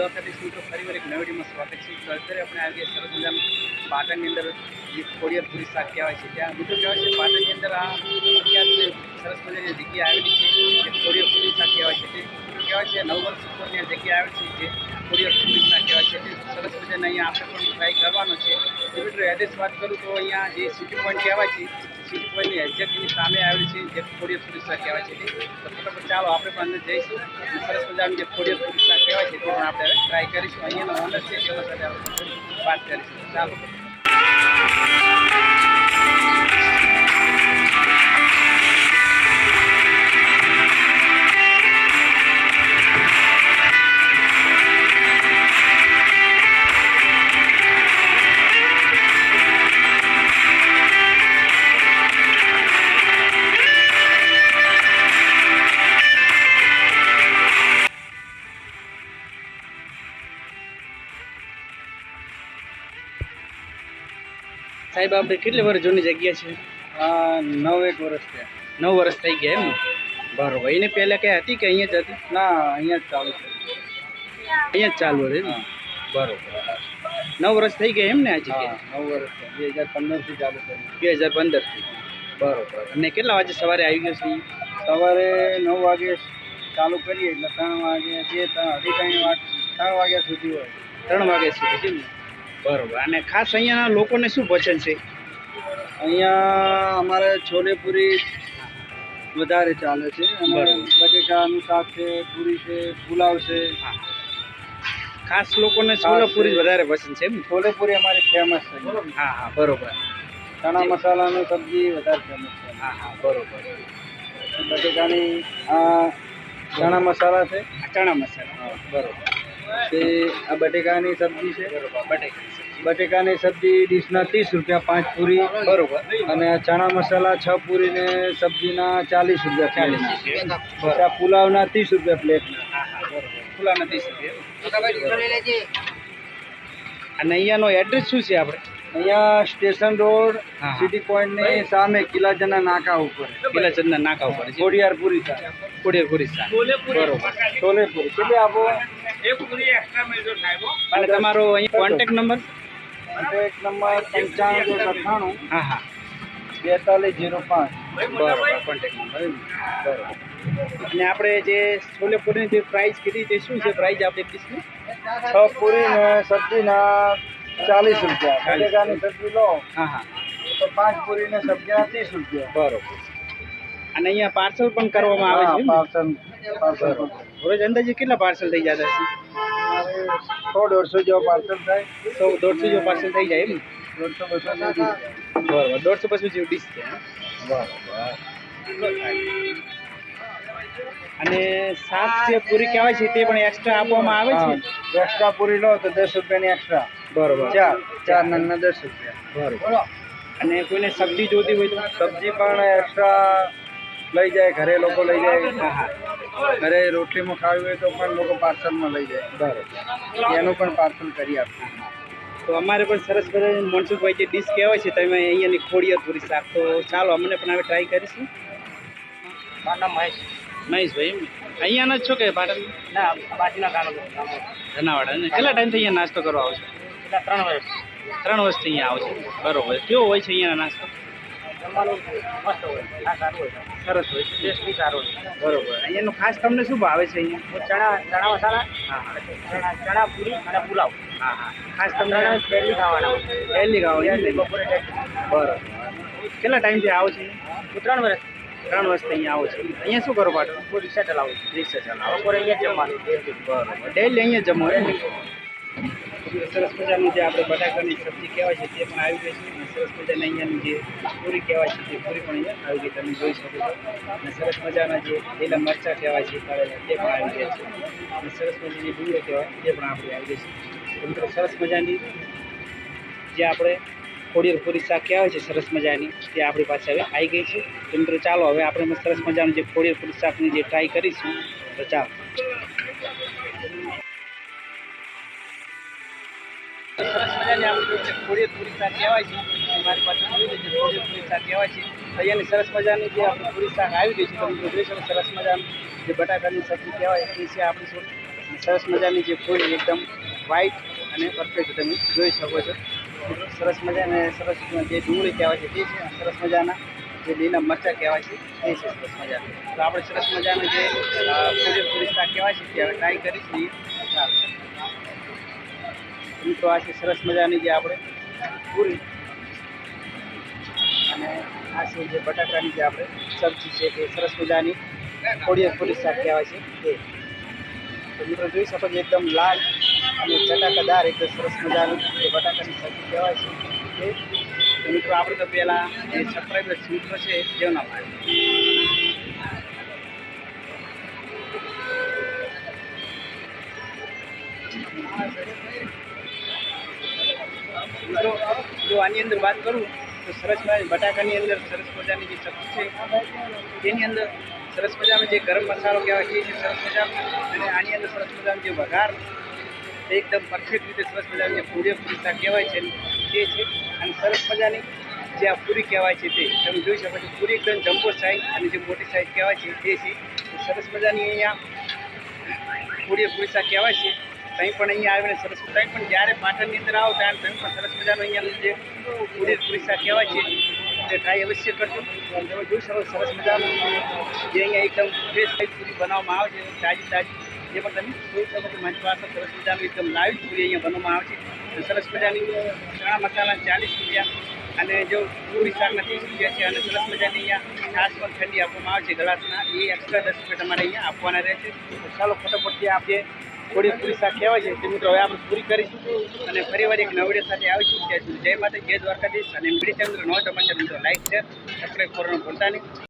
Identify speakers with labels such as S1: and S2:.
S1: દ્વારકાધીશ મિત્રો ફરી વાર એક નવી વીડિયોમાં સ્વાગત છે. તો અત્યારે આપણે આવી ગયા સરસ મજાનું પાટણની અંદર, જે ખોડિયાર પૂરી શાક કહેવાય છે. ત્યાં મિત્રો કહેવાય છે પાટણની અંદર આ અત્યારે સરસ મજાની જગ્યા આવેલી છે, જે ખોડિયાર પૂરી શાક કહેવાય છે. તે કહેવાય છે? નવ વર્ષ ઉપરની જગ્યા આવેલી છે, જે ખોડિયાર પૂરી શાક કહેવાય છે. તે સરસ મજાને અહીંયા આપણે પણ ટ્રાય કરવાનો છે. મિત્રો એડ્રેસ વાત કરું તો અહીંયા જે સિટી પોઈન્ટ કહેવાય છે સિટી પોઈન્ટની એક્ઝેક્ટની સામે આવેલી છે, જે ખોડિયાર પૂરી કહેવાય છે તે ચાલો આપણે પણ અંદર જઈશું. સરસ મજાનું જે ખોડિયાર પૂરી કહેવાય છે, તે પણ આપણે ટ્રાય કરીશું. અહીંયાનો ઓનર છે તેના સાથે વાત કરીશું. ચાલો. સાહેબ આપણે કેટલી વર્ષ જૂની જગ્યા છે?
S2: આ નવ એક વર્ષ થયા.
S1: નવ વર્ષ થઈ ગયા એમ બરોબર એને પહેલાં ક્યાં હતી કે અહીંયા જ હતી?
S2: ના અહીંયા જ ચાલુ છે.
S1: અહીંયા જ ચાલુ હતી ને? બરોબર. નવ વર્ષ થઈ ગયા એમ ને આ જગ્યા
S2: નવ વર્ષ બે હજાર પંદરથી ચાલુ કર્યું
S1: બે હજાર પંદરથી બરોબર. અને કેટલા વાગે સવારે આવી ગયો છે?
S2: સવારે નવ વાગે ચાલુ કરીએ એટલે ત્રણ વાગે બે ત્રણ અઢી ત્રણ વાગ્યા સુધી હોય.
S1: ત્રણ વાગ્યા સુધી છે ને? બરોબર. અને ખાસ અહીંયાના લોકોને શું પસંદ છે?
S2: અહીંયા અમારે છોલેપુરી વધારે ચાલે છે. બટેકાનું શાક છે પૂરી છે પુલાવ છે.
S1: ખાસ લોકોને છોલેપુરી વધારે પસંદ છે એમ
S2: છોલેપુરી અમારી ફેમસ છે.
S1: હા હા બરોબર.
S2: ચણા મસાલાની સબ્જી વધારે ફેમસ છે.
S1: હા હા બરોબર.
S2: બટેકાની ચણા મસાલા છે.
S1: ચણા મસાલા. બરોબર.
S2: તે આ બટેકાની સબ્જી છે. બટેકાની સબ્જી ડીશના ત્રીસ રૂપિયા પાંચ પૂરી
S1: બરોબર.
S2: અને ચણા મસાલા છ પૂરી ને સબ્જીના ચાલીસ રૂપિયા
S1: ચાલીસ રૂપિયા.
S2: પછી આ પુલાવના ત્રીસ રૂપિયા પ્લેટના
S1: હા હા બરોબર ખુલ્લા નથી શકે અને અહીંયાનો એડ્રેસ શું છે આપણે?
S2: અહીંયા સ્ટેશન રોડ. સિટી પોઈન્ટની સામે કિલ્લાજના નાકા ઉપર.
S1: કિલાચંદના નાકા ઉપર
S2: ખોડિયારપુરી થાય
S1: કોડિયાપુરી શાક. બરોબર.
S2: છોલેપુરી કેટલી આપો?
S1: અને તમારો અહીં કોન્ટેક્ટ નંબર
S2: એક નંબર પંચાણું સત્તાણું
S1: હા હા.
S2: બેતાલીસ જીરો પાંચ.
S1: બરાબર કોન્ટેક્ટ નંબર બરાબર. અને આપણે જે છોલેપુરીની જે પ્રાઇસ કીધી તે શું છે પ્રાઇસ આપણે કીધી
S2: છ પૂરી ને સબ્જીના ચાલીસ રૂપિયા. બટેકાની સબ્જી લો
S1: હા હા.
S2: તો પાંચ પૂરી ને સબ્જીના ત્રીસ રૂપિયા.
S1: બરોબર. અને અહીંયા પાર્સલ પણ કરવામાં આવે છે
S2: પાર્સલ પાર્સલ
S1: રોજ અંદાજે કેટલા પાર્સલ થઈ જતા હશે?
S2: સો દોઢસો જેવો પાર્સલ થાય.
S1: સો દોઢસો જેવો પાર્સલ થઈ જાય એમ? ને?
S2: દોઢસો બસો
S1: બરાબર દોઢસો બસો જેવું ડીશ છે અને સાત જે પૂરી કહેવાય છે તે પણ એક્સ્ટ્રા આપવામાં આવે છે?
S2: એક્સ્ટ્રા પૂરી લો તો દસ રૂપિયાની એક્સ્ટ્રા
S1: બરોબર.
S2: ચાર. ચાર. નંગના દસ રૂપિયા.
S1: બરોબર. અને કોઈને સબ્જી જોતી હોય તો?
S2: સબ્જી પણ એક્સ્ટ્રા લઈ જાય ઘરે લોકો લઈ જાય. ઘરે રોટલીમાં ખાવી હોય તો પણ લોકો પાર્સલમાં લઈ જાય.
S1: બરાબર.
S2: એનું પણ પાર્સલ કરી આપશે.
S1: તો અમારે પણ સરસ મજાની મનસુખભાઈ જે ડીશ કહેવાય છે તમે અહીંયાની ખોડિયાર પૂરી શાક. તો ચાલો અમને પણ હવે ટ્રાય કરીશું.
S2: મારું મહેશ.
S1: મહેશભાઈ એમ? અહીંયાના જ છો કે પાટણ?
S2: ના બાજુના ગામ
S1: ધનાવાડા ને કેટલા ટાઈમથી અહીંયા નાસ્તો કરવા આવો છો?
S2: ત્રણ વર્ષ.
S1: ત્રણ વર્ષથી અહીંયા આવો છો? બરોબર. કેવો હોય છે અહીંયાના નાસ્તો?
S2: જમવાનું મસ્ત હોય આ સારું હોય.
S1: સરસ હોય.
S2: ટેસ્ટ બી સારો હોય.
S1: બરોબર. અહીંયાનું ખાસ તમને શું ભાવે છે અહીંયા?
S2: ચણા ચણા મસાલા?
S1: હા હા.
S2: ચણા ચણા પૂરી અને પુલાવ.
S1: હા હા. ખાસ તમને
S2: ડેલી ખાવાના
S1: ડેલી એમ
S2: બપોરે
S1: બરોબર. કેટલા ટાઈમથી આવો છો
S2: હું ત્રણ વર્ષ.
S1: ત્રણ વર્ષથી અહીંયા આવો છો. અહીંયા શું કરો પાટો
S2: હું રિક્ષા ચલાવું છું.
S1: રિક્ષા ચલાવો.
S2: બપોરે અહીંયા જમવાનું.
S1: બરોબર. ડેલી અહીંયા જમો ને? સરસ મજાનું જે આપણે બટાકાની સબ્જી કહેવાય છે, તે પણ આવી ગઈ છે. અને સરસ મજાની અહીંયાની જે પૂરી કહેવાય છે, તે પૂરી પણ અહીંયા આવી ગઈ તમે જોઈ શકો છો. અને સરસ મજાના જે લીલા મરચાં કહેવાય છે, કાળેલા, તે પણ આવી ગયા છે. અને સરસ મજાની ડુંગળી કહેવાય, તે પણ આપણે આવી ગઈ છે. મિત્રો, સરસ મજાની જે આપણે ખોડિયાર પૂરી શાક કહેવાય છે, સરસ મજાની, તે આપણી પાસે હવે આવી ગઈ છે. તો મિત્રો, ચાલો, હવે આપણે સરસ મજાનું જે ખોડિયાર પૂરી શાકની જે ટ્રાય કરીશું, તો ચાલો. સરસ મજાની આપણે જે ખોડિયાર પૂરી શાક કહેવાય છે. મારી પાસે જોઈ શાક કહેવાય છે. અહીંયાની સરસ મજાની જે આપણે પૂરી શાક આવી ગઈ છે સરસ મજાનું જે બટાકાની સબ્જી કહેવાય એ છે આપણી સરસ મજાની જે પૂરી એકદમ વ્હાઈટ અને પરફેક્ટ તમે જોઈ શકો છો. સરસ મજાને સરસ જે ડુંગળી કહેવાય છે તે છે. સરસ મજાના જે લીલા મરચાં કહેવાય છે તે છે સરસ મજાના. તો આપણે સરસ મજાનું જે અ, પૂરી પૂરી શાક કહેવાય છે તે હવે ટ્રાય કરીશું. ચાલો મિત્રો આ છે સરસ મજાની જે આપણે પૂરી અને આ છે જે બટાકાની જે આપણે સબ્જી છે તે સરસ મજાની કોળિયા પૂરી શાક કહેવાય છે તે તો મિત્રો જોઈ શકો છો એકદમ લાલ અને ચટાકાદાર એકદમ સરસ મજાનું જે બટાકાની સબ્જી કહેવાય છે તે મિત્રો આપણે તો પહેલાં જે સબસ્ક્રાઈબર્સ મિત્રો છે તેઓના માટે મિત્રો જો આની અંદર વાત કરું, તો સરસ બટાકાની અંદર સરસ મજાની જે સબ્જી છે, તેની અંદર સરસ મજાનો જે ગરમ મસાલો કહેવાય છે સરસ મજાનો. અને આની અંદર સરસ મજાનો જે વઘાર એકદમ પરફેક્ટ રીતે સરસ મજાની જે પૂરી શાક કહેવાય છે, તે છે. અને સરસ મજાની જે આ પૂરી કહેવાય છે તે, તમે જોઈ શકો છો, પૂરી એકદમ જમ્બો સાઈઝ અને જે મોટી સાઈઝ કહેવાય છે, તે છે. સરસ મજાની અહીંયા પૂરેપૂરી શાક કહેવાય છે. કંઈ પણ અહીંયા આવીને સરસ કંઈ પણ જ્યારે પાટણની અંદર આવો ત્યારે તમે પણ સરસ મજાનું અહીંયા જે પૂરેપૂરી શાક કહેવાય છે. તે ટ્રાય અવશ્ય કરજો. તમે જોઈ શકો સરસ મજાનું જે અહીંયા એકદમ ફ્રેશ પૂરી બનાવવામાં આવે છે. તાજી તાજી. જે પણ તમે જોઈ શકો છો મારી પાસે સરસ મજાનું એકદમ લાઈવ પૂરી અહીંયા બનાવવામાં આવે છે. સરસ મજાની ચણા મસાલા ચાલીસ રૂપિયા. અને જો પૂરી શાકના ત્રીસ રૂપિયા છે. અને સરસ મજાની અહીંયા છાશ પણ ઠંડી આપવામાં આવે છે. ગ્લાસના એ એક્સ્ટ્રા દસ રૂપિયા તમારે અહીંયા આપવાના રહેશે. ચાલો ફટાફટથી આપણે થોડી પૂરી સાથે કહેવાય છે. તે મિત્રો હવે આપણે પૂરી કરીશું અને ફરી વાર એક નવડે સાથે આવીશું. ત્યાં જય માતા જય દ્વારકાધીશ અને મીડી ચંદ્ર નો તમારે મિત્રો લાઈક છે સબસ્ક્રાઈબ કરવાનું ભૂલતા નહીં.